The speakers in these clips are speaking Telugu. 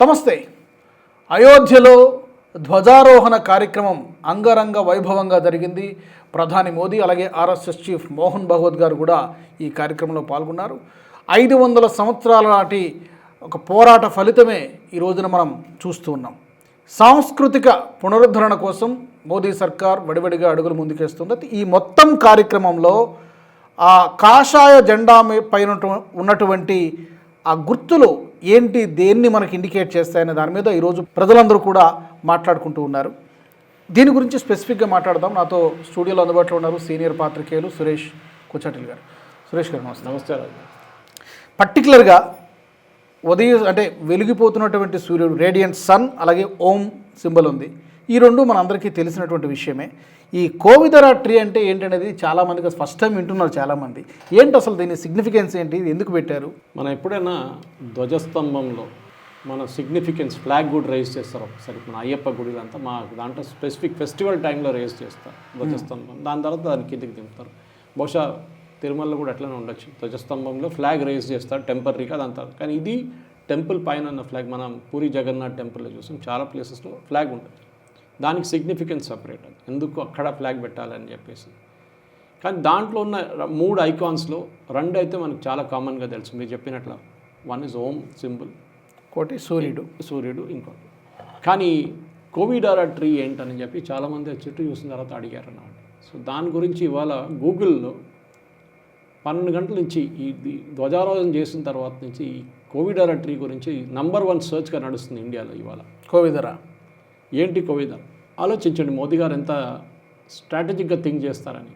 నమస్తే అయోధ్యలో ధ్వజారోహణ కార్యక్రమం అంగరంగ వైభవంగా జరిగింది. ప్రధాని మోదీ అలాగే ఆర్ఎస్ఎస్ చీఫ్ మోహన్ భగవత్ గారు కూడా ఈ కార్యక్రమంలో పాల్గొన్నారు. ఐదు వందల సంవత్సరాల నాటి ఒక పోరాట ఫలితమే ఈ రోజున మనం చూస్తూ ఉన్నాం. సాంస్కృతిక పునరుద్ధరణ కోసం మోదీ సర్కార్ వడివడిగా అడుగులు ముందుకేస్తుంది. ఈ మొత్తం కార్యక్రమంలో ఆ కాషాయ జెండా పైన ఉన్నటువంటి ఆ గుర్తులు ఏంటి దేన్ని మనకి ఇండికేట్ చేస్తాయనే దాని మీద ఈరోజు ప్రజలందరూ కూడా మాట్లాడుకుంటూ ఉన్నారు. దీని గురించి స్పెసిఫిక్గా మాట్లాడదాం. నాతో స్టూడియోలో అందుబాటులో ఉన్నారు సీనియర్ పాత్రికేయులు సురేష్ కుచాటిల్ గారు. సురేష్ గారు నమస్తే. నమస్తే పర్టికులర్గా ఉదయం అంటే వెలిగిపోతున్నటువంటి సూర్యుడు రేడియంట్ సన్ అలాగే ఓం సింబల్ ఉంది. ఈ రెండు మనందరికీ తెలిసినటువంటి విషయమే. ఈ కోవిదరా ట్రీ అంటే ఏంటనేది చాలామందికి ఫస్ట్ టైం వింటున్నారు చాలామంది. ఏంటి అసలు దీని సిగ్నిఫికెన్స్ ఏంటి? ఇది ఎందుకు పెట్టారు? మనం ఎప్పుడైనా ధ్వజస్తంభంలో మన సిగ్నిఫికెన్స్ ఫ్లాగ్ కూడా రైజ్ చేస్తారు. ఒకసారి మన అయ్యప్ప గుడిలంతా మా దాంట్లో స్పెసిఫిక్ ఫెస్టివల్ టైంలో రైజ్ చేస్తారు ధ్వజస్తంభం. దాని తర్వాత దాని కిందికి దింపుతారు. బహుశా తిరుమలలో కూడా అట్లనే ఉండొచ్చు. ధ్వజస్తంభంలో ఫ్లాగ్ రైజ్ చేస్తారు టెంపరీగా దాని తర్వాత. కానీ ఇది టెంపుల్ పైన ఉన్న ఫ్లాగ్ మనం పూరి జగన్నాథ్ టెంపుల్లో చూసాం. చాలా ప్లేసెస్లో ఫ్లాగ్ ఉంటుంది. దానికి సిగ్నిఫికెన్స్ సపరేట్ అది. ఎందుకు అక్కడ ఫ్లాగ్ పెట్టాలని చెప్పేసి. కానీ దాంట్లో ఉన్న మూడు ఐకాన్స్లో రెండు అయితే మనకు చాలా కామన్గా తెలుసు. మీరు చెప్పినట్ల వన్ ఇస్ ఓం సింబల్ కోటి సూర్యుడు. సూర్యుడు ఇంకోటి. కానీ కోవిడారా ట్రీ ఏంటని చెప్పి చాలామంది చెట్టు చూసిన తర్వాత అడిగారు అన్నమాట సో దాని గురించి ఇవాళ గూగుల్లో పన్నెండు గంటల నుంచి ఈ ధ్వజారోహణ చేసిన తర్వాత నుంచి ఈ కోవిడారా ట్రీ గురించి నంబర్ వన్ సర్చ్గా నడుస్తుంది ఇండియాలో ఇవాళ. కోవిదరా ఏంటి కోవిద ఆలోచించండి మోదీ గారు ఎంత స్ట్రాటజిక్గా థింక్ చేస్తారని.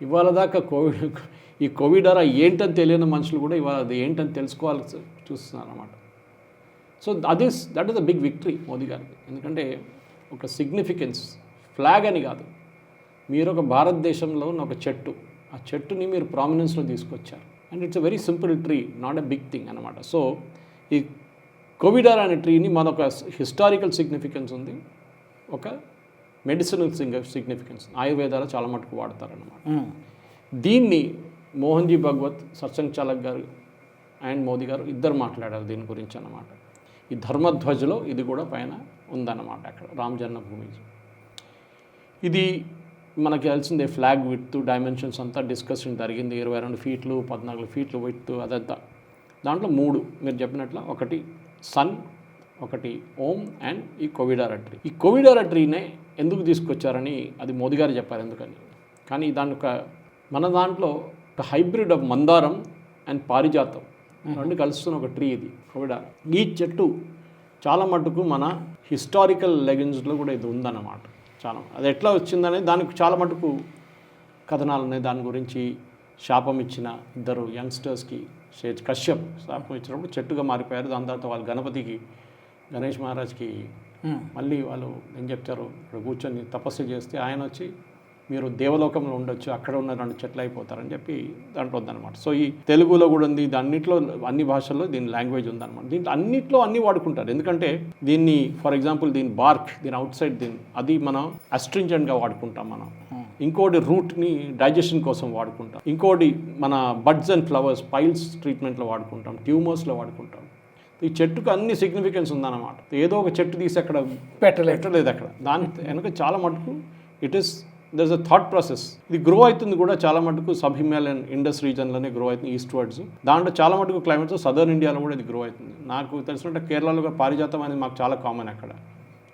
ఇవాళ దాకా కోవిడ్ ఈ కోవిడ్ అరా ఏంటని తెలియని మనుషులు కూడా ఇవాళ అది ఏంటని తెలుసుకోవాలి చూస్తున్నారు అన్నమాట సో అది that is the big victory Modi గారికి ఎందుకంటే ఒక సిగ్నిఫికెన్స్ ఫ్లాగ్ అని కాదు. మీరు ఒక భారతదేశంలో ఉన్న ఒక చెట్టు ఆ చెట్టుని మీరు ప్రామినెన్స్లో తీసుకొచ్చారు. And it's a very simple tree not a big thing అనమాట సో ఈ కోవిడార్ అనే ట్రీని మనొక హిస్టారికల్ సిగ్నిఫికెన్స్ ఉంది. ఒక మెడిసినల్ సిగ్నిఫికెన్స్. ఆయుర్వేదాలు చాలా మటుకు వాడతారన్నమాట. దీన్ని మోహన్జీ భగవత్ సత్సంగ్ చాలక్ గారు అండ్ మోదీ గారు ఇద్దరు మాట్లాడారు దీని గురించి అన్నమాట. ఈ ధర్మధ్వజలో ఇది కూడా పైన ఉందన్నమాట అక్కడ రామ్ జన్మభూమి ఇది మనకి తెలిసిందే ఫ్లాగ్ విత్ డైమెన్షన్స్ అంతా డిస్కషన్ జరిగింది. ఇరవై రెండు ఫీట్లు పద్నాలుగు ఫీట్లు విత్ అదంతా. దాంట్లో మూడు మీరు చెప్పినట్లు ఒకటి సన్ ఒకటి ఓం అండ్ ఈ కోవిడారా ట్రీ ఈ కోవిడారా ట్రీనే ఎందుకు తీసుకొచ్చారని అది మోదీ గారు చెప్పారు ఎందుకని? కానీ దాని ఒక మన దాంట్లో ఒక హైబ్రిడ్ ఆఫ్ మందారం అండ్ పారిజాతం. రెండు కలుస్తున్న ఒక ట్రీ ఇది కోవిడారా ఈ చెట్టు చాలా మటుకు మన హిస్టారికల్ లెగెండ్స్లో కూడా ఇది ఉందన్నమాట. చాలా అది ఎట్లా వచ్చిందనేది దానికి చాలా మటుకు కథనాలు ఉన్నాయి దాని గురించి శాపం ఇచ్చిన ఇద్దరు యంగ్స్టర్స్కి షేజ్ కశ్యప్ శాపం ఇచ్చినప్పుడు చెట్టుగా మారిపోయారు. దాని తర్వాత వాళ్ళు గణపతికి గణేష్ మహారాజ్కి మళ్ళీ వాళ్ళు ఏం చెప్తారు? ఇక్కడ కూర్చొని తపస్సు చేస్తే ఆయన వచ్చి మీరు దేవలోకంలో ఉండొచ్చు అక్కడ ఉన్న రెండు చెట్లు అయిపోతారని చెప్పి దాంట్లో ఉందన్నమాట. సో ఈ తెలుగులో కూడా ఉంది ఇది అన్నిట్లో అన్ని భాషల్లో దీని లాంగ్వేజ్ ఉందన్నమాట. దీంట్లో అన్నిట్లో అన్ని వాడుకుంటారు. ఎందుకంటే దీన్ని ఫర్ ఎగ్జాంపుల్ దీని బార్క్ దీని అవుట్ సైడ్ దీని అది మనం అస్ట్రింజెంట్గా వాడుకుంటాం మనం. ఇంకోటి రూట్ని డైజెషన్ కోసం వాడుకుంటాం. ఇంకోటి మన బడ్స్ అండ్ ఫ్లవర్స్ పైల్స్ ట్రీట్మెంట్లో వాడుకుంటాం ట్యూమర్స్లో వాడుకుంటాం. ఈ చెట్టుకు అన్ని సిగ్నిఫికెన్స్ ఉందన్నమాట. ఏదో ఒక చెట్టు తీసి అక్కడ పెట్టలేదు. పెట్టలేదు అక్కడ. దాని వెనక చాలా మటుకు it is there a thought process ఇది గ్రో అవుతుంది కూడా చాలా మటుకు సబ్ హిమాలయన్ ఇండస్ రీజన్లోనే గ్రో అవుతుంది ఈస్ట్ వర్డ్స్ దాంట్లో చాలా మటుకు క్లైమేట్స్ సదర్న్ ఇండియాలో కూడా ఇది గ్రో అవుతుంది. నాకు తెలిసినట్టు కేరళలో పారిజాతం అనేది మాకు చాలా కామన్ అక్కడ.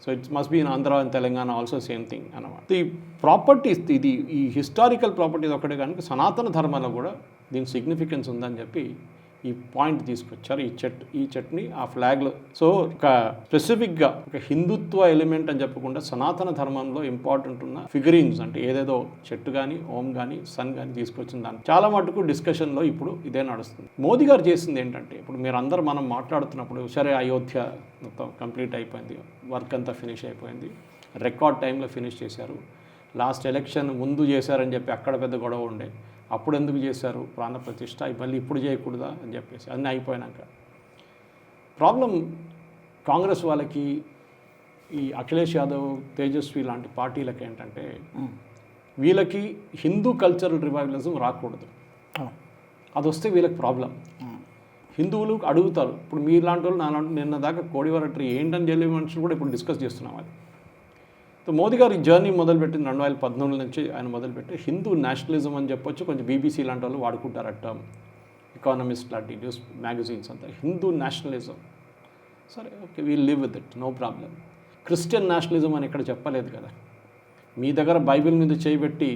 So it's must be in Andhra and Telangana also same thing అనమాట ఈ ప్రాపర్టీస్ ఇది ఈ హిస్టారికల్ ప్రాపర్టీస్ ఒకటే కనుక సనాతన ధర్మంలో కూడా దీని సిగ్నిఫికెన్స్ ఉందని చెప్పి ఈ పాయింట్ తీసుకొచ్చారు. ఈ చెట్ ఈ చెట్ని ఆ ఫ్లాగ్లో. సో ఒక స్పెసిఫిక్గా ఒక హిందుత్వ ఎలిమెంట్ అని చెప్పకుండా సనాతన ధర్మంలో ఇంపార్టెంట్ ఉన్న ఫిగరింగ్స్ అంటే ఏదేదో చెట్టు కానీ ఓం కానీ సన్ కానీ తీసుకొచ్చిన దాన్ని. చాలా మటుకు డిస్కషన్లో ఇప్పుడు ఇదే నడుస్తుంది. మోదీ గారు చేసింది ఏంటంటే ఇప్పుడు మీరు అందరూ మనం మాట్లాడుతున్నప్పుడు సరే అయోధ్య మొత్తం కంప్లీట్ అయిపోయింది. వర్క్ అంతా ఫినిష్ అయిపోయింది. రికార్డ్ టైంలో ఫినిష్ చేశారు. లాస్ట్ ఎలక్షన్ ముందు చేశారని చెప్పి అక్కడ పెద్ద గొడవ ఉండే. అప్పుడు ఎందుకు చేశారు? ప్రాణ ప్రతిష్ట మళ్ళీ ఇప్పుడు చేయకూడదా అని చెప్పేసి అన్నీ అయిపోయినాక. ప్రాబ్లం కాంగ్రెస్ వాళ్ళకి ఈ అఖిలేష్ యాదవ్ తేజస్వి లాంటి పార్టీలకి ఏంటంటే వీళ్ళకి హిందూ కల్చరల్ రివైవలిజం రాకూడదు. అది వస్తే వీళ్ళకి ప్రాబ్లం. హిందువులు అడుగుతారు. ఇప్పుడు మీలాంటి వాళ్ళు నాలాంటి నిన్న దాకా కోడివర ట్రీ ఏంటని తెలియని మనుషులు కూడా ఇప్పుడు డిస్కస్ చేస్తున్నాం అది. సో మోదీ గారు ఈ జర్నీ మొదలుపెట్టింది రెండు వేల పద్నాలుగు నుంచి ఆయన మొదలుపెట్టి హిందూ నేషనలిజం అని చెప్పొచ్చు. కొంచెం బీబీసీ లాంటి వాళ్ళు వాడుకుంటారు అట్ట. టర్మ్ ఎకానమిస్ట్ లాంటి న్యూస్ మ్యాగజైన్స్ అంతా. హిందూ నేషనలిజం సరే okay we live with it no problem Christian nationalism అని ఇక్కడ చెప్పలేదు కదా. మీ దగ్గర బైబిల్ మీద చేయబెట్టి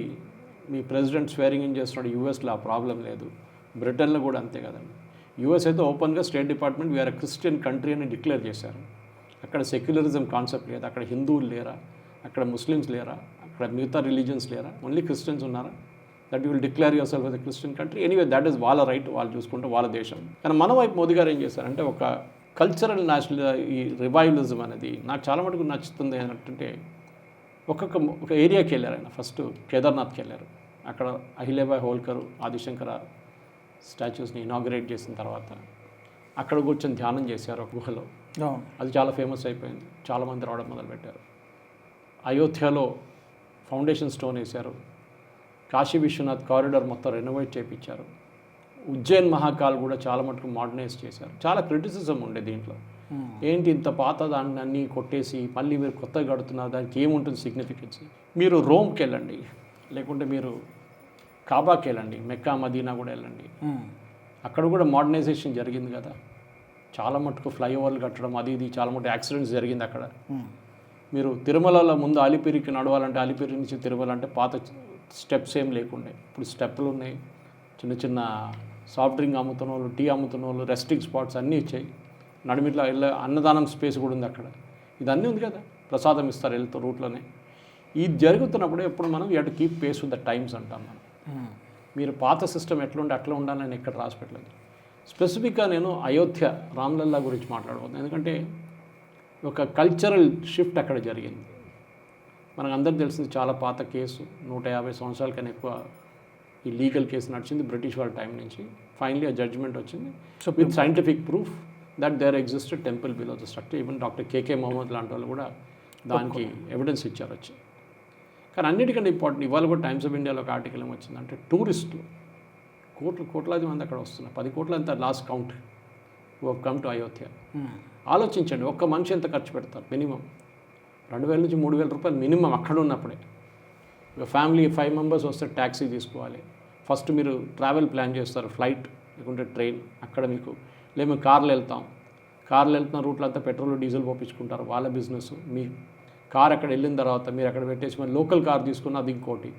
మీ ప్రెసిడెంట్ స్వేరింగ్ ఇన్ చేస్తున్నాడు. యూఎస్లో ఆ ప్రాబ్లం లేదు. బ్రిటన్లో కూడా అంతే కదండి. యూఎస్ అయితే ఓపెన్గా state department we are Christian country అని డిక్లేర్ చేశారు. అక్కడ సెక్యులరిజం కాన్సెప్ట్ లేదు. అక్కడ హిందువులు లేరా? అక్కడ ముస్లిమ్స్ లేరా? అక్కడ మిగతా రిలీజియన్స్ లేరా? ఓన్లీ క్రిస్టియన్స్ ఉన్నారా? That you will declare yourself as Christian country anyway that is వాళ్ళ రైట్ వాళ్ళు చూసుకుంటే వాళ్ళ దేశం. కానీ మన వైపు మోదీ గారు ఏం చేశారంటే ఒక కల్చరల్ నేషనల్ ఈ రివైవలిజం అనేది నాకు చాలా మటుకు నచ్చుతుంది ఏంటంటే ఒక్కొక్క ఒక ఏరియాకి వెళ్ళారు ఆయన. ఫస్ట్ కేదార్నాథ్కి వెళ్ళారు. అక్కడ అహిలేబాయ్ హోల్కర్ ఆదిశంకర స్టాచ్యూస్ని ఇనాగ్రేట్ చేసిన తర్వాత అక్కడ కూర్చొని ధ్యానం చేశారు ఒక గుహలో. అది చాలా ఫేమస్ అయిపోయింది. చాలామంది రావడం మొదలుపెట్టారు. అయోధ్యలో ఫౌండేషన్ స్టోన్ వేశారు. కాశీ విశ్వనాథ్ కారిడార్ మొత్తం రెనోవేట్ చేయించారు ఉజ్జయిన్ మహాకాల్ కూడా చాలా మటుకు మోడర్నైజ్ చేశారు. చాలా క్రిటిసిజం ఉండే దీంట్లో. ఏంటి ఇంత పాత దాన్ని అన్నీ కొట్టేసి మళ్ళీ మీరు కొత్తగా కడుతున్నారు దానికి ఏముంటుంది సిగ్నిఫికెన్స్ మీరు రోమ్కి వెళ్ళండి. లేకుంటే మీరు కాబాకి వెళ్ళండి. మెక్కా మదీనా కూడా వెళ్ళండి. ఉమ్. అక్కడ కూడా మోడర్నైజేషన్ జరిగింది కదా. చాలా మటుకు ఫ్లైఓవర్లు కట్టడం అది ఇది చాలా మటుకు యాక్సిడెంట్స్ జరిగింది అక్కడ. ఉమ్. మీరు తిరుమలలో ముందు అలిపిరికి నడవాలంటే అలిపిరి నుంచి తిరుమల అంటే పాత స్టెప్స్ ఏం లేకుండే. ఇప్పుడు స్టెప్లు ఉన్నాయి. చిన్న చిన్న సాఫ్ట్ డ్రింక్ అమ్ముతున్న వాళ్ళు టీ అమ్ముతున్న వాళ్ళు రెస్టింగ్ స్పాట్స్ అన్నీ ఇచ్చాయి నడిమిట్లా వెళ్ళే అన్నదానం స్పేస్ కూడా ఉంది అక్కడ. ఇదన్నీ ఉంది కదా. ప్రసాదం ఇస్తారు వెళ్తూ రూట్లోనే. ఇది జరుగుతున్నప్పుడు ఎప్పుడు మనం you to keep pace with the times అంటాం మనం. మీరు పాత సిస్టమ్ ఎట్లుంటే అట్లా ఉండాలని నేను ఎక్కడ రాసి పెట్టలేదు. స్పెసిఫిక్గా నేను అయోధ్య రామ్లల్లా గురించి మాట్లాడబోతున్నాను ఎందుకంటే ఒక కల్చరల్ షిఫ్ట్ అక్కడ జరిగింది. మనకు అందరికి తెలిసింది చాలా పాత కేసు. నూట యాభై సంవత్సరాల కన్నా ఎక్కువ ఈ లీగల్ కేసు నడిచింది బ్రిటిష్ వాళ్ళ టైం నుంచి. ఫైనలీ ఆ జడ్జ్మెంట్ వచ్చింది. So with scientific proof that there existed temple below the structure even doctor KK Muhammed లాంటి వాళ్ళు కూడా దానికి ఎవిడెన్స్ ఇచ్చారు వచ్చి. కానీ అన్నిటికంటే ఇంపార్టెంట్ ఇవాళ కూడా టైమ్స్ ఆఫ్ ఇండియాలో ఒక ఆర్టికల్ ఏమొచ్చిందంటే టూరిస్టులు కోట్లు కోట్లాది మంది అక్కడ వస్తున్నారు. పది కోట్ల అంత last count come to Ayodhya. ఆలోచించండి ఒక్క మనిషి ఎంత ఖర్చు పెడతారు? మినిమం. రెండు వేల నుంచి మూడు వేల రూపాయలు మినిమం అక్కడ ఉన్నప్పుడే. ఒక ఫ్యామిలీ ఫైవ్ మెంబర్స్ వస్తే ట్యాక్సీ తీసుకోవాలి. ఫస్ట్ మీరు ట్రావెల్ ప్లాన్ చేస్తారు ఫ్లైట్ లేకుంటే ట్రైన్ అక్కడ మీకు. లేదు మేము కార్లో వెళ్తాం. కార్లో వెళ్తున్న రూట్లో అంతా పెట్రోల్ డీజిల్ పోపించుకుంటారు వాళ్ళ బిజినెస్ మీ కార్ అక్కడ వెళ్ళిన తర్వాత మీరు అక్కడ పెట్టేసి మరి లోకల్ కార్ తీసుకున్న అది ఇంకోటి.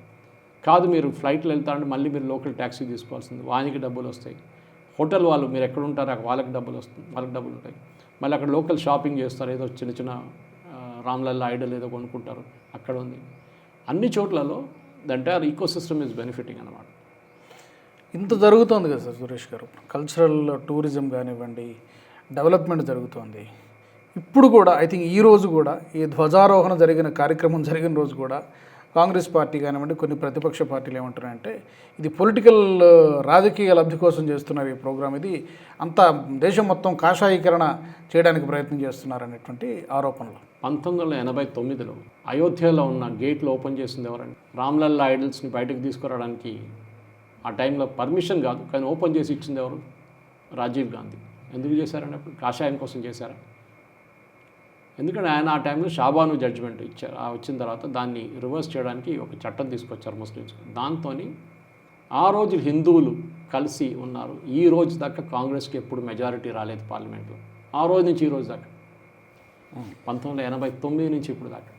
కాదు మీరు ఫ్లైట్లో వెళ్తారంటే మళ్ళీ మీరు లోకల్ ట్యాక్సీ తీసుకోవాల్సింది. వానికి డబ్బులు వస్తాయి. హోటల్ వాళ్ళు మీరు ఎక్కడ ఉంటారో అక్కడ వాళ్ళకి డబ్బులు వస్తుంది వాళ్ళకి డబ్బులు ఉంటాయి. మళ్ళీ అక్కడ లోకల్ షాపింగ్ చేస్తారు ఏదో చిన్న చిన్న రామ్లల్లా ఐడల్ ఏదో కొనుక్కుంటారు అక్కడ ఉంది. అన్ని చోట్లలో దంటే entire ecosystem is benefiting అనమాట ఇంత జరుగుతోంది కదా సార్ సురేష్ గారు. కల్చరల్ టూరిజం కానివ్వండి డెవలప్మెంట్ జరుగుతోంది. ఇప్పుడు కూడా ఐ థింక్ ఈ రోజు కూడా ఈ ధ్వజారోహణ జరిగిన కార్యక్రమం జరిగిన రోజు కూడా కాంగ్రెస్ పార్టీ కానివ్వండి కొన్ని ప్రతిపక్ష పార్టీలు ఏమంటున్నాయంటే ఇది పొలిటికల్ రాజకీయ లబ్ధి కోసం చేస్తున్నారు ఈ ప్రోగ్రాం ఇది. అంతా దేశం మొత్తం కాషాయీకరణ చేయడానికి ప్రయత్నం చేస్తున్నారు అనేటువంటి ఆరోపణలు. పంతొమ్మిది వందల ఎనభై తొమ్మిదిలో అయోధ్యలో ఉన్న గేట్లు ఓపెన్ చేసింది ఎవరండి? రామ్లల్లా ఐడల్స్ని బయటకు తీసుకురావడానికి ఆ టైంలో పర్మిషన్ కాదు కానీ ఓపెన్ చేసి ఇచ్చింది ఎవరు? రాజీవ్ గాంధీ. ఎందుకు చేశారని అప్పుడు? కాషాయం కోసం చేశారా? ఎందుకంటే ఆయన ఆ టైంలో షాబాను జడ్జిమెంట్ ఇచ్చారు. ఆ వచ్చిన తర్వాత దాన్ని రివర్స్ చేయడానికి ఒక చట్టం తీసుకొచ్చారు ముస్లిమ్స్. దాంతో ఆ రోజు హిందువులు కలిసి ఉన్నారు. ఈ రోజు దాకా కాంగ్రెస్కి ఎప్పుడు మెజారిటీ రాలేదు పార్లమెంట్లో. ఆ రోజు నుంచి ఈ రోజు దాకా. పంతొమ్మిది వందల ఎనభై తొమ్మిది నుంచి ఇప్పుడు దాకా.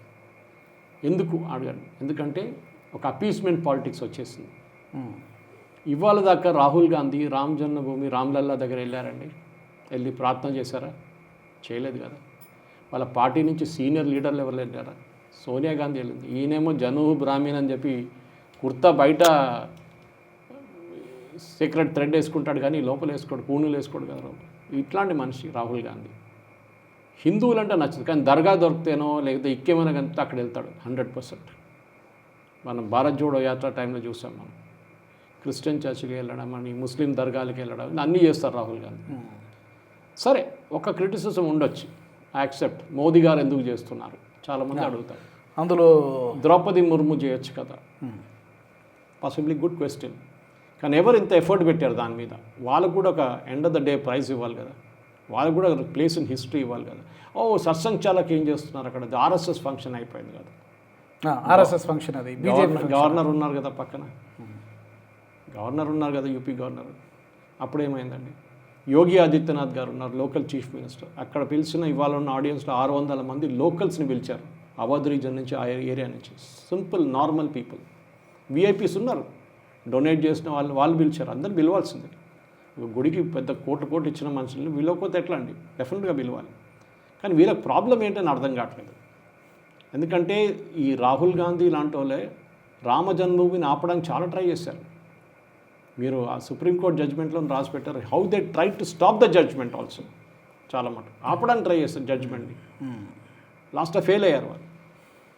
ఎందుకు అడగండి ఎందుకంటే ఒక అపీస్మెంట్ పాలిటిక్స్ వచ్చేసింది. ఇవాళ దాకా రాహుల్ గాంధీ రామ్ జన్మభూమి రామ్లల్లా దగ్గర వెళ్ళారండి. వెళ్ళి ప్రార్థన చేశారా? చేయలేదు కదా. వాళ్ళ పార్టీ నుంచి సీనియర్ లీడర్లు ఎవరు వెళ్ళారా సోనియా గాంధీ వెళ్ళింది. ఈయనేమో జనుహు బ్రాహ్మణ్ అని చెప్పి కుర్తా బయట సీక్రెట్ థ్రెడ్ వేసుకుంటాడు కానీ లోపల వేసుకోడు పూణులు వేసుకోడు కదా. ఇట్లాంటి మనిషి రాహుల్ గాంధీ. హిందువులు అంటే నచ్చదు కానీ దర్గా దొరికితేనో లేకపోతే ఇక్కేమైనా కనిపితే అక్కడ వెళ్తాడు హండ్రెడ్ పర్సెంట్. మనం భారత్ జోడో యాత్ర టైంలో చూసాం మనం. క్రిస్టియన్ చర్చికి వెళ్ళడం అని ముస్లిం దర్గాలకి వెళ్ళడం అన్నీ చేస్తారు రాహుల్ గాంధీ. సరే ఒక క్రిటిసిజం ఉండొచ్చు. యాక్సెప్ట్. మోదీ గారు ఎందుకు చేస్తున్నారు? చాలామంది అడుగుతారు. అందులో ద్రౌపది ముర్ము చేయొచ్చు కదా. పాసిబ్లీ గుడ్ క్వశ్చన్ కానీ ఎవరు ఇంత ఎఫర్ట్ పెట్టారు దాని మీద? వాళ్ళకు కూడా ఒక end of the day prize ఇవ్వాలి కదా? వాళ్ళకు కూడా ప్లేస్ ఇన్ హిస్టరీ ఇవ్వాలి కదా? ఓ సత్సంగ్ చాలక్ ఏం చేస్తున్నారు అక్కడ? ఆర్ఎస్ఎస్ ఫంక్షన్ అయిపోయింది కదా. ఆర్ఎస్ఎస్ ఫంక్షన్ అది. బీజేపీ గవర్నర్ గవర్నర్ ఉన్నారు కదా పక్కన? గవర్నర్ ఉన్నారు కదా యూపీ గవర్నర్. అప్పుడు ఏమైందండి యోగి ఆదిత్యనాథ్ గారు ఉన్నారు లోకల్ చీఫ్ మినిస్టర్. అక్కడ పిలిచిన ఇవాళ ఉన్న ఆడియన్స్లో ఆరు వందల మంది లోకల్స్ని పిలిచారు. అవధ్ రీజన్ నుంచి ఆ ఏరియా నుంచి. Simple normal people. విఐపీస్ ఉన్నారు. డొనేట్ చేసిన వాళ్ళు వాళ్ళు పిలిచారు. అందరు పిలవాల్సిందే. గుడికి పెద్ద కోట్లు కోట్లు ఇచ్చిన మనుషుల్ని వీళ్ళకపోతే ఎట్లా అండి? డెఫినెట్గా పిలవాలి. కానీ వీళ్ళకి ప్రాబ్లం ఏంటని అర్థం కావట్లేదు. ఎందుకంటే ఈ రాహుల్ గాంధీ లాంటి వాళ్ళే రామ జన్మభూమిని ఆపడానికి చాలా ట్రై చేశారు. మీరు ఆ సుప్రీంకోర్టు జడ్జ్మెంట్లో రాసి పెట్టారు. How they try to stop the judgement also చాలా మటుకు. ఆపడానికి ట్రై చేస్తారు జడ్జ్మెంట్ని లాస్ట్ ఫెయిల్ అయ్యారు వాళ్ళు.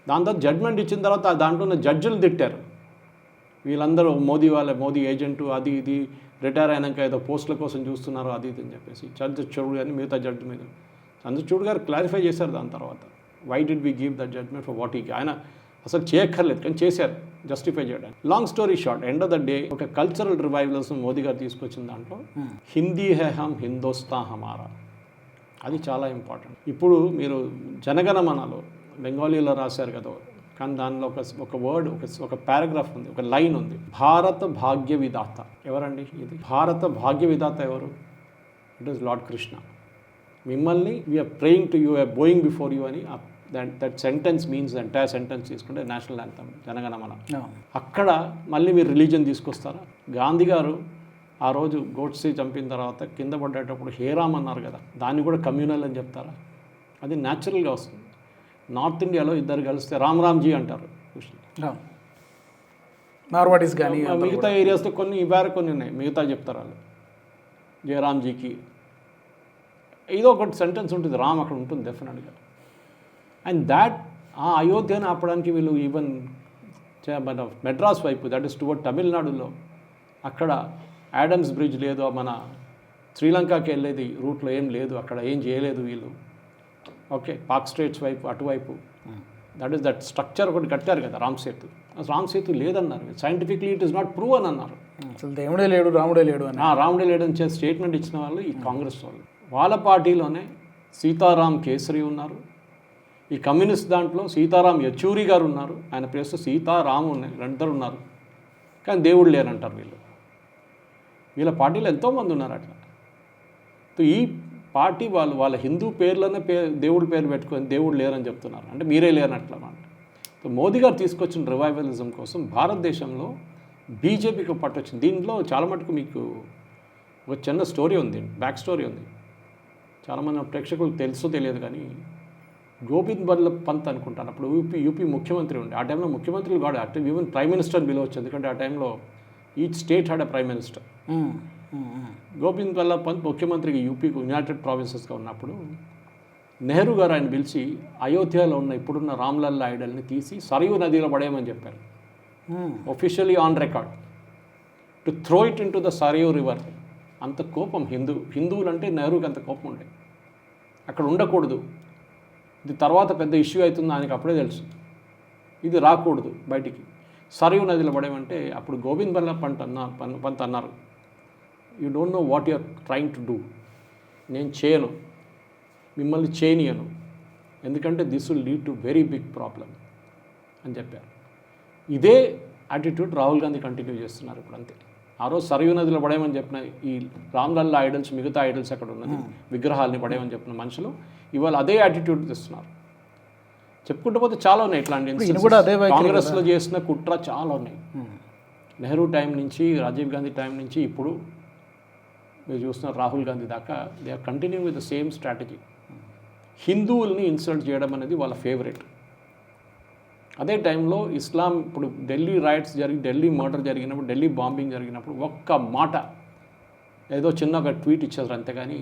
దాని తర్వాత జడ్జ్మెంట్ ఇచ్చిన తర్వాత దాంట్లో ఉన్న జడ్జిలు తిట్టారు. వీళ్ళందరూ మోదీ వాళ్ళ మోదీ ఏజెంటు అది ఇది రిటైర్ అయినాక ఏదో పోస్టుల కోసం చూస్తున్నారు అది ఇది అని చెప్పేసి చంద్రచూడ్ కానీ మిగతా జడ్జి మీద. చంద్రచూడ్ గారు క్లారిఫై చేశారు దాని తర్వాత. Why did we give that judgement for what ఈ ఆయన అసలు చేయక్కర్లేదు కానీ చేశారు. జస్టిఫై చేయడానికి. Long story short end of the day ఒక కల్చరల్ రివైవల్స్ మోదీ గారు తీసుకొచ్చిన దాంట్లో హిందీ హే హమ్ హిందోస్తా హమారా. అది చాలా ఇంపార్టెంట్ ఇప్పుడు మీరు జనగణమనలో బెంగాలీలో రాశారు కదా కానీ దానిలో ఒక ఒక వర్డ్ ఒక ఒక పారాగ్రాఫ్ ఉంది ఒక లైన్ ఉంది. భారత భాగ్య విధాత. ఎవరండి ఇది? భారత భాగ్య విధాత ఎవరు? ఇట్ ఈస్ లార్డ్ కృష్ణ మిమ్మల్ని we're praying to you are bowing before you అని that that sentence means entire sentence తీసుకుంటే నేషనల్ యాంథమ్ జనగణమన అక్కడ మళ్ళీ మీరు రిలీజన్ తీసుకొస్తారా? గాంధీ గారు ఆ రోజు గోడ్సే చంపిన తర్వాత కింద పడ్డేటప్పుడు హేరామ్ అన్నారు కదా దాన్ని కూడా కమ్యూనల్ అని చెప్తారా? అది న్యాచురల్గా వస్తుంది. నార్త్ ఇండియాలో ఇద్దరు కలిస్తే రామ్ రామ్జీ అంటారు. మార్వాడీస్ కానీ మిగతా ఏరియాస్లో కొన్ని ఇవార కొన్ని ఉన్నాయి. మిగతా చెప్తారు వాళ్ళు. జయరామ్జీకి ఏదో ఒకటి సెంటెన్స్ ఉంటుంది. రామ్ అక్కడ ఉంటుంది డెఫినెట్గా అండ్ దాట్ ఆ అయోధ్యను ఆపడానికి వీళ్ళు ఈవెన్ మన మెడ్రాస్ వైపు దట్ ఇస్ టువర్డ్ తమిళనాడులో అక్కడ యాడమ్స్ బ్రిడ్జ్ లేదు మన శ్రీలంకకి వెళ్ళేది రూట్లో ఏం లేదు అక్కడ ఏం చేయలేదు వీళ్ళు. ఓకే పాక్ స్ట్రేట్స్ వైపు అటువైపు. దట్ ఈస్ దట్ స్ట్రక్చర్ ఒకటి కట్టారు కదా రామ్ సేతు. రామ్ సేతు లేదన్నారు. Scientifically it is not prove అని అన్నారు అసలు దేవుడే లేడు రాముడే లేడు అని. రాముడే లేడని చేసి స్టేట్మెంట్ ఇచ్చిన వాళ్ళు ఈ కాంగ్రెస్ వాళ్ళు. వాళ్ళ పార్టీలోనే సీతారాం కేసరి ఉన్నారు. ఈ కమ్యూనిస్ట్ దాంట్లో సీతారాం యచూరి గారు ఉన్నారు. ఆయన పేరుతో సీతారాము ఉన్నాయి రెండిద్దరు ఉన్నారు. కానీ దేవుడు లేరంటారు వీళ్ళు. వీళ్ళ పార్టీలో ఎంతోమంది ఉన్నారు అట్లా. ఈ పార్టీ వాళ్ళు వాళ్ళ హిందూ పేర్లనే పే దేవుడి పేరు పెట్టుకొని దేవుడు లేరని చెప్తున్నారు. అంటే మీరే లేరనట్లా అన్నమాట. మోదీ గారు తీసుకొచ్చిన రివైవలిజం కోసం భారతదేశంలో బీజేపీకి పట్టొచ్చింది వచ్చింది. దీంట్లో చాలా మటుకు మీకు ఒక చిన్న స్టోరీ ఉంది. బ్యాక్ స్టోరీ ఉంది. చాలామంది ప్రేక్షకులకు తెలుసో తెలియదు కానీ గోవింద్ బల్ల పంత్ అనుకుంటాను. అప్పుడు యూపీ యూపీ ముఖ్యమంత్రి ఉండే. ఆ టైంలో ముఖ్యమంత్రులు కాదు అటు ఈవెన్ ప్రైమ్ మినిస్టర్ పిలవచ్చు ఎందుకంటే ఆ టైంలో each state had a prime minister. Govind Vallabh Pant ముఖ్యమంత్రికి యూపీకి యునైటెడ్ ప్రావిన్సెస్గా ఉన్నప్పుడు నెహ్రూ గారు ఆయన పిలిచి అయోధ్యలో ఉన్న ఇప్పుడున్న రామ్లల్లా ఐడల్ని తీసి సరియు నదిలో పడేయమని చెప్పారు. Officially on record to throw it into the Sarayu river అంత కోపం హిందూ హిందువులు అంటే నెహ్రూకి అంత కోపం ఉండే. అక్కడ ఉండకూడదు. ఇది తర్వాత పెద్ద ఇష్యూ అవుతుంది ఆయనకి అప్పుడే తెలుసు. ఇది రాకూడదు బయటికి. సరియు నదిలో పడేమంటే అప్పుడు గోవింద్ బల్లభ్ పంత్ అన్న పంత్ అన్నారు. You don't know what you're trying to do నేను చేయను. మిమ్మల్ని చేయనియను. ఎందుకంటే this will lead to very big problem అని చెప్పారు. ఇదే యాటిట్యూడ్ రాహుల్ గాంధీ కంటిన్యూ చేస్తున్నారు ఇప్పుడు అంతే. ఆ రోజు సరయూ నదిలో పడేయమని చెప్పిన ఈ రామ్లల్లా ఐడల్స్ మిగతా ఐడల్స్ అక్కడ ఉన్నది. విగ్రహాలని పడేయమని చెప్పిన మనుషులు. ఇవాళ అదే యాటిట్యూడ్ తెస్తున్నారు. చెప్పుకుంటూ పోతే చాలా ఉన్నాయి ఇట్లాంటి కూడా అదే కాంగ్రెస్లో చేసిన కుట్ర చాలా ఉన్నాయి. నెహ్రూ టైం నుంచి రాజీవ్ గాంధీ టైం నుంచి ఇప్పుడు మీరు చూస్తున్న రాహుల్ గాంధీ దాకా they are continue with the same strategy. హిందువుల్ని ఇన్సల్ట్ చేయడం అనేది వాళ్ళ ఫేవరెట్. అదే టైంలో ఇస్లాం ఇప్పుడు ఢిల్లీ రైట్స్ జరిగి ఢిల్లీ మర్డర్ జరిగినప్పుడు ఢిల్లీ బాంబింగ్ జరిగినప్పుడు ఒక్క మాట ఏదో చిన్న ఒక ట్వీట్ ఇచ్చారు అంతేగాని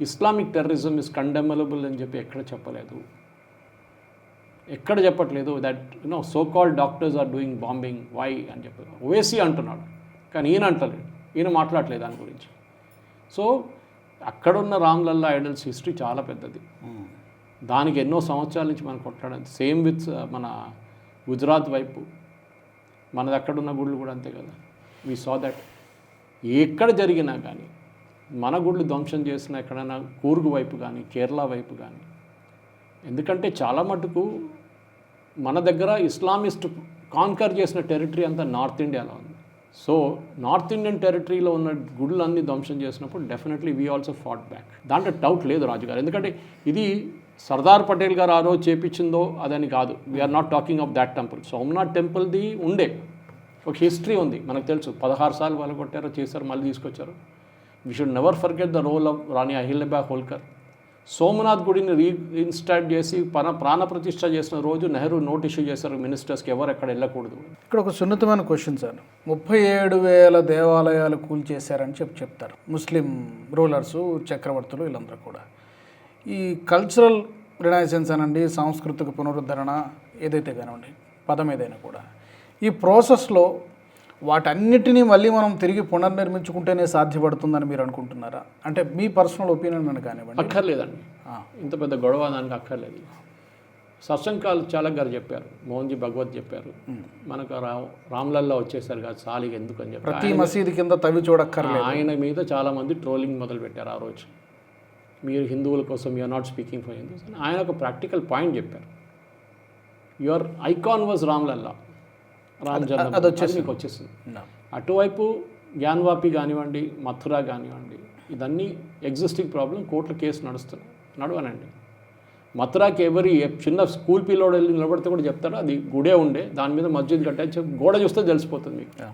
ఇస్లామిక్ టెర్రరిజం ఇస్ కండెమలబుల్ అని చెప్పి ఎక్కడ చెప్పలేదు. ఎక్కడ చెప్పట్లేదు that you know so called doctors are doing bombing why అని చెప్పి. ఓవేసీ అంటున్నాడు కానీ ఈయన అంటలేడు ఈయన మాట్లాడలేదు దాని గురించి. సో అక్కడున్న రామ్లల్లా ఐడల్స్ హిస్టరీ చాలా పెద్దది. ఉమ్. దానికి ఎన్నో సంవత్సరాల నుంచి మనం కొట్లాడాలి సేమ్ విత్ మన గుజరాత్ వైపు మనది అక్కడున్న గుళ్ళు కూడా అంతే కదా. వీ సా దట్ ఎక్కడ జరిగినా కానీ మన గుళ్ళు ధ్వంసం చేసిన ఎక్కడైనా కూర్గు వైపు కానీ కేరళ వైపు కానీ. ఎందుకంటే చాలా మటుకు మన దగ్గర ఇస్లామిస్ట్ కాన్కర్ చేసిన టెరిటరీ అంతా నార్త్ ఇండియాలో ఉంది. సో నార్త్ ఇండియన్ టెరిటరీలో ఉన్న గుళ్ళు ధ్వంసం చేసినప్పుడు definitely we also fought back. దాంట్లో డౌట్ లేదు రాజుగారు. ఎందుకంటే ఇది సర్దార్ పటేల్ గారు ఆ రోజు చేపించిందో అదని కాదు. We're not talking of that temple Somnath టెంపుల్ది ఉండే. ఒక హిస్టరీ ఉంది. మనకు తెలుసు. పదహారు సార్లు వాళ్ళు కొట్టారో చేశారు మళ్ళీ తీసుకొచ్చారు. We should never forget the role of Rani Ahilyabai Holkar Somnath గుడిని రీ ఇన్స్టాట్ చేసి పన ప్రాణ ప్రతిష్ట చేసిన రోజు నెహ్రూ నోట్ ఇష్యూ చేశారు మినిస్టర్స్కి ఎవరు ఎక్కడ వెళ్ళకూడదు. ఇక్కడ ఒక సున్నితమైన క్వశ్చన్ సార్. ముప్పై ఏడు వేల దేవాలయాలు కూల్చేశారని చెప్పి చెప్తారు. ముస్లిం రూలర్స్ చక్రవర్తులు వీళ్ళందరూ కూడా. ఈ కల్చరల్ రినైసెన్స్ అనండి సాంస్కృతిక పునరుద్ధరణ ఏదైతే కానివ్వండి పదం ఏదైనా కూడా. ఈ ప్రాసెస్లో వాటన్నిటినీ మళ్ళీ మనం తిరిగి పునర్నిర్మించుకుంటేనే సాధ్యపడుతుందని మీరు అనుకుంటున్నారా? అంటే మీ పర్సనల్ ఒపీనియన్ అని కానివ్వండి. అక్కర్లేదండి. ఇంత పెద్ద గొడవ దానికి అక్కర్లేదు. సత్సంకాల్ చాలక్ గారు చెప్పారు మోహన్జీ భగవత్ చెప్పారు. మనకు రా రామ్లల్లో వచ్చేసారు కాదు సాలిగా ఎందుకు అని చెప్పి. ప్రతి మసీదు కింద తవ్వి చూడక్కర్లేదు. ఆయన మీద చాలామంది ట్రోలింగ్ మొదలు పెట్టారు ఆ రోజు. మీరు హిందువుల కోసం you're not speaking for Hindus అని. ఆయన ఒక ప్రాక్టికల్ పాయింట్ చెప్పారు. Your icon was Ramlalla Ram అది వచ్చేసింది. మీకు వచ్చేసింది. అటువైపు జ్ఞాన్వాపి కానివ్వండి మథుర కానివ్వండి ఇదన్నీ ఎగ్జిస్టింగ్ ప్రాబ్లం కోర్టులో కేసు నడుస్తున్నాయి. నడవనండి. మథురాకి ఎవరి చిన్న స్కూల్ పిల్లోడు వెళ్ళి నిలబడితే కూడా చెప్తారు అది గుడే ఉండే దాని మీద మస్జిద్ చెప్పి గోడ చూస్తే తెలిసిపోతుంది మీకు.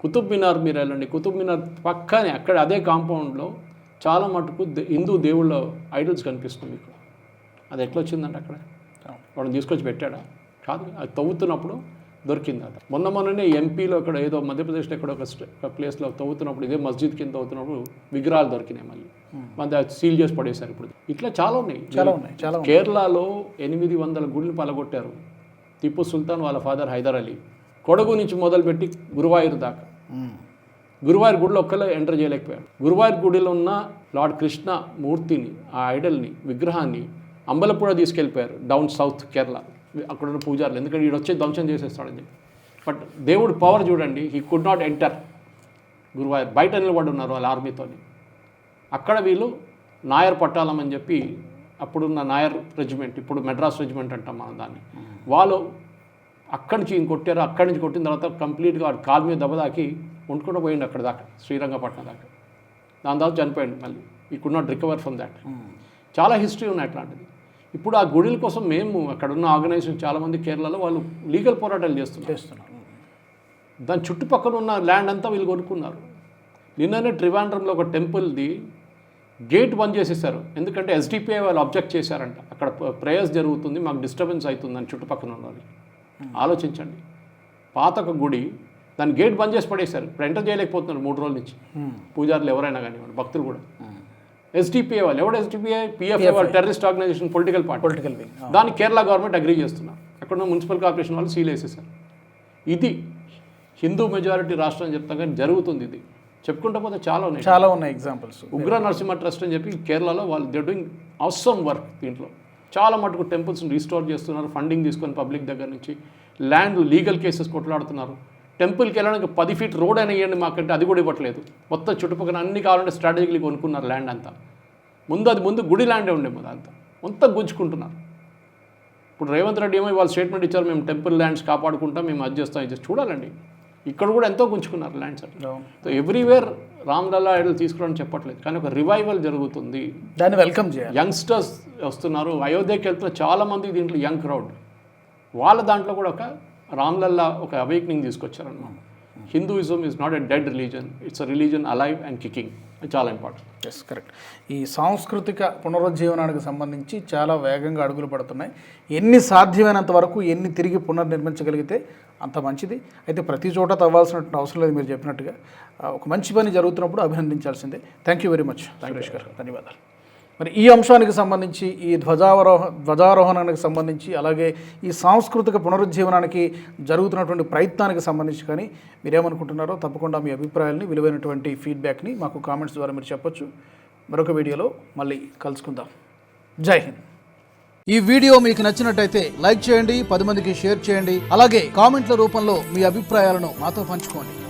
కుతుబ్ మినార్ మీరు వెళ్ళండి. కుతుబ్ మినార్ పక్కనే అక్కడ అదే కాంపౌండ్లో చాలా మటుకు హిందూ దేవుళ్ళ ఐడల్స్ కనిపిస్తుంది మీకు. అది ఎట్లా వచ్చిందండి అక్కడ. వాడిని తీసుకొచ్చి పెట్టాడా? కాదు అది తవ్వుతున్నప్పుడు దొరికింది అది మొన్న మొన్ననే ఎంపీలో ఇక్కడ ఏదో మధ్యప్రదేశ్లో ఎక్కడ ఒక ప్లేస్లో తవ్వుతున్నప్పుడు ఇదే మస్జిద్ కింద తవ్వుతున్నప్పుడు విగ్రహాలు దొరికినాయి మళ్ళీ. మన సీల్ చేసి పడేశారు ఇప్పుడు. ఇట్లా చాలా ఉన్నాయి. చాలా ఉన్నాయి చాలా కేరళలో ఎనిమిది వందల గుళ్ళు పలగొట్టారు. టిప్పు సుల్తాన్ వాళ్ళ ఫాదర్ హైదర్ అలీ. కొడగు నుంచి మొదలుపెట్టి గురువాయూరు దాకా. గురువాయూర్ గుడిలో ఒక్కలే ఎంటర్ చేయలేకపోయాడు గురువాయూర్ గుడిలో ఉన్న లార్డ్ కృష్ణ మూర్తిని ఆ ఐడల్ని విగ్రహాన్ని అంబలపూడ తీసుకెళ్ళిపోయారు డౌన్ సౌత్ కేరళ. అక్కడ ఉన్న పూజారులు. ఎందుకంటే వీడు వచ్చి ధ్వంసం చేసేస్తాడని చెప్పి బట్ దేవుడు పవర్ చూడండి he could not enter Guruvayur బయట నిలబడి ఉన్నారు వాళ్ళ ఆర్మీతోని. అక్కడ వీళ్ళు నాయర్ పట్టాలం అని చెప్పి అప్పుడున్న నాయర్ రెజిమెంట్ ఇప్పుడు మెడ్రాస్ రెజిమెంట్ అంటాం మనం దాన్ని. వాళ్ళు అక్కడి నుంచి ఇంక కొట్టారు అక్కడి నుంచి కొట్టిన తర్వాత కంప్లీట్గా వాడు కాలు మీద దెబ్బ తాకి వండుకుంటూ పోయిండు అక్కడ దాకా శ్రీరంగపట్నం దాకా. దాని తర్వాత చనిపోయాడు మళ్ళీ. He could not recover from that చాలా హిస్టరీ ఉన్నాయి అట్లాంటిది. ఇప్పుడు ఆ గుడిల కోసం మేము అక్కడ ఉన్న ఆర్గనైజేషన్ చాలామంది కేరళలో వాళ్ళు లీగల్ పోరాటాలు చేస్తున్నారు. చేస్తున్నాం దాని చుట్టుపక్కల ఉన్న ల్యాండ్ అంతా వీళ్ళు కొనుక్కున్నారు. నిన్ననే ట్రివాండ్రంలో ఒక టెంపుల్ది గేట్ బంద్ చేసేసారు. ఎందుకంటే ఎస్డిపిఐ వాళ్ళు అబ్జెక్ట్ చేశారంట. అక్కడ ప్రేయర్స్ జరుగుతుంది మాకు డిస్టర్బెన్స్ అవుతుందని చుట్టుపక్కల ఉన్న వాళ్ళు. ఆలోచించండి. పాత ఒక గుడి దాని గేట్ బంద్ చేసి పడేశారు. ఇప్పుడు ఎంటర్ చేయలేకపోతున్నారు మూడు రోజుల నుంచి. పూజారులు ఎవరైనా కానివ్వండి భక్తులు కూడా. ఎస్డిపిఐ వాళ్ళు. ఎవడు ఎస్డిపిఐ పిఎఫ్ఐ వాళ్ళు terrorist organisation political party political దాన్ని కేరళ గవర్నమెంట్ అగ్రీ చేస్తున్నారు. అక్కడ ఉన్న మున్సిపల్ కార్పొరేషన్ వాళ్ళు సీల్ వేసేసారు ఇది హిందూ మెజారిటీ రాష్ట్రం అని చెప్తాం కానీ జరుగుతుంది ఇది. చెప్పుకుంటా పోతే చాలా ఉన్నాయి. చాలా ఉన్నాయి ఎగ్జాంపుల్స్ ఉగ్ర నరసింహ ట్రస్ట్ అని చెప్పి కేరళలో వాళ్ళు దే డూయింగ్ అవసరం వర్క్ దీంట్లో. చాలా మటుకు టెంపుల్స్ని రీస్టోర్ చేస్తున్నారు ఫండింగ్ తీసుకొని పబ్లిక్ దగ్గర నుంచి. ల్యాండ్ లీగల్ కేసెస్ కొట్లాడుతున్నారు. టెంపుల్కి వెళ్ళడానికి పది ఫీట్ రోడ్ అయినా ఇవ్వండి మాకంటే అది కూడా ఇవ్వట్లేదు. మొత్తం చుట్టుపక్కల అన్ని కావాలంటే స్ట్రాటజికలీ కొనుక్కున్నారు ల్యాండ్ అంతా. ముందు అది ముందు గుడి ల్యాండే ఉండే మొదలు అంతా. మొత్తం గుంజుకుంటున్నారు. ఇప్పుడు రేవంత్ రెడ్డి ఏమో ఇవాళ స్టేట్మెంట్ ఇచ్చారు మేము టెంపుల్ ల్యాండ్స్ కాపాడుకుంటాం మేము అది చేస్తాం ఇది. చూడాలండి. ఇక్కడ కూడా ఎంతో గుంజుకున్నారు lands so everywhere Ramlalla idol తీసుకురావడం చెప్పట్లేదు. కానీ ఒక రివైవల్ జరుగుతుంది. దాన్ని వెల్కమ్ చేయాలి. యంగ్స్టర్స్ వస్తున్నారు. అయోధ్యకి వెళ్తున్న చాలామంది దీంట్లో యంగ్ క్రౌడ్. వాళ్ళ దాంట్లో కూడా ఒక రామ్లల్లా ఒక awakening తీసుకొచ్చారన్నమాట. Hinduism is not a dead religion it's a religion alive and kicking చాలా ఇంపార్టెంట్ ఎస్ కరెక్ట్ ఈ సాంస్కృతిక పునరుజ్జీవనానికి సంబంధించి చాలా వేగంగా అడుగులు పడుతున్నాయి. ఎన్ని సాధ్యమైనంత వరకు ఎన్ని తిరిగి పునర్నిర్మించగలిగితే అంత మంచిది. అయితే ప్రతి చోట తవ్వాల్సినటువంటి అవసరం లేదు మీరు చెప్పినట్టుగా. ఒక మంచి పని జరుగుతున్నప్పుడు అభినందించాల్సిందే. Thank you very much Suresh garu ధన్యవాదాలు. మరి ఈ అంశానికి సంబంధించి ఈ ధ్వజావరోహ ధ్వజారోహణానికి సంబంధించి అలాగే ఈ సాంస్కృతిక పునరుజ్జీవనానికి జరుగుతున్నటువంటి ప్రయత్నానికి సంబంధించి కానీ మీరేమనుకుంటున్నారో తప్పకుండా మీ అభిప్రాయాల్ని విలువైనటువంటి ఫీడ్బ్యాక్ని మాకు కామెంట్స్ ద్వారా మీరు చెప్పొచ్చు. మరొక వీడియోలో మళ్ళీ కలుసుకుందాం. జై హింద్. ఈ వీడియో మీకు నచ్చినట్టయితే లైక్ చేయండి పది మందికి షేర్ చేయండి అలాగే కామెంట్ల రూపంలో మీ అభిప్రాయాలను మాతో పంచుకోండి.